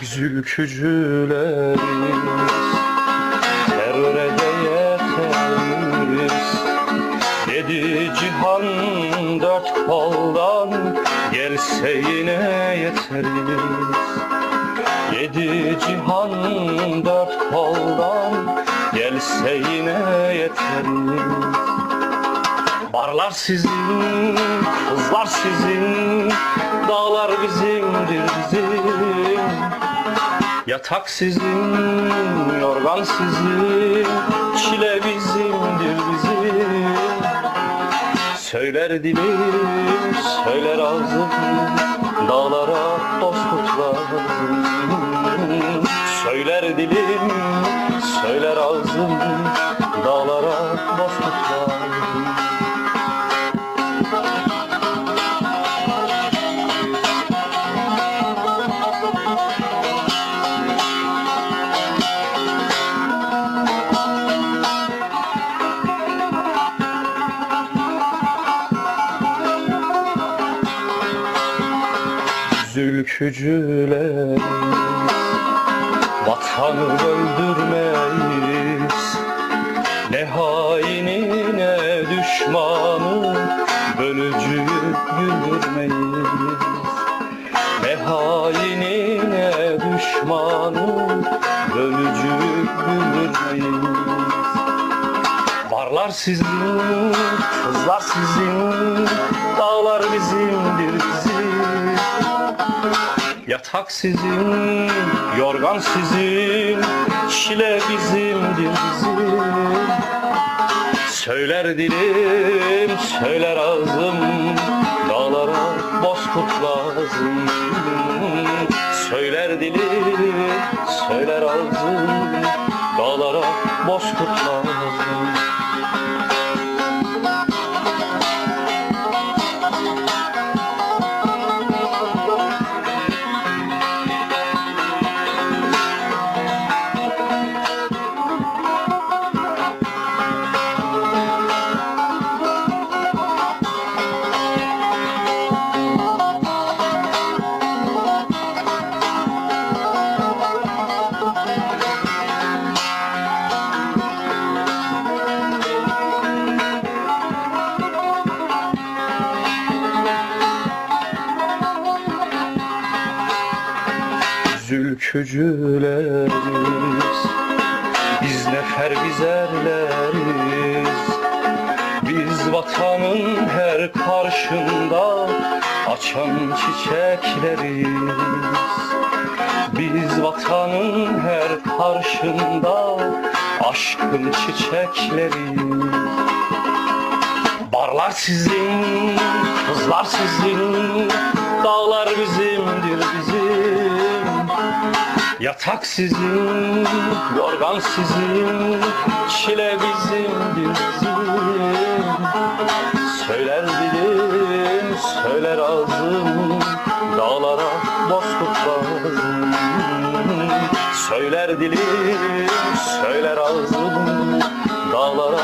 Biz ülkücüleriz Teröre yeteriz Dedi cihan dört koldan Gelse yine yeteriz Yedi cihan dört koldan Gelse yine yeteriz Barlar sizin, kızlar sizin, dağlar bizimdir bizim. Yatak sizin, yorgan sizin, çile bizimdir bizim. Söyler dilim, söyler ağzım, dağlara bozkurt lazım. Zülkücüler Vatanı öldürmeyiz. Ne haini ne düşmanı Bölücüyü güldürmeyiz. Ne haini ne düşmanı Bölücüyü güldürmeyiz. Barlar sizin, kızlar sizin, dağlar bizimdir bizim. Yatak sizin, yorgan sizin, çile bizimdir bizim. Söyler dilim, söyler ağzım, dağlara bozkurt lazım. Söyler dilim, söyler ağzım, dağlara bozkurt lazım. Zülkücüleriz. Biz nefer bizerleriz Biz vatanın her karşında Açan çiçekleriz. Biz vatanın her karşında Aşkın çiçekleriz. Barlar sizin, kızlar sizin, dağlar bizimdir bizim. Yatak sizin, yorgan sizin, çile bizimdir bizim. Söyler dilim, söyler ağzım, dağlara bozkurt lazım. Söyler dilim, söyler ağzım, dağlara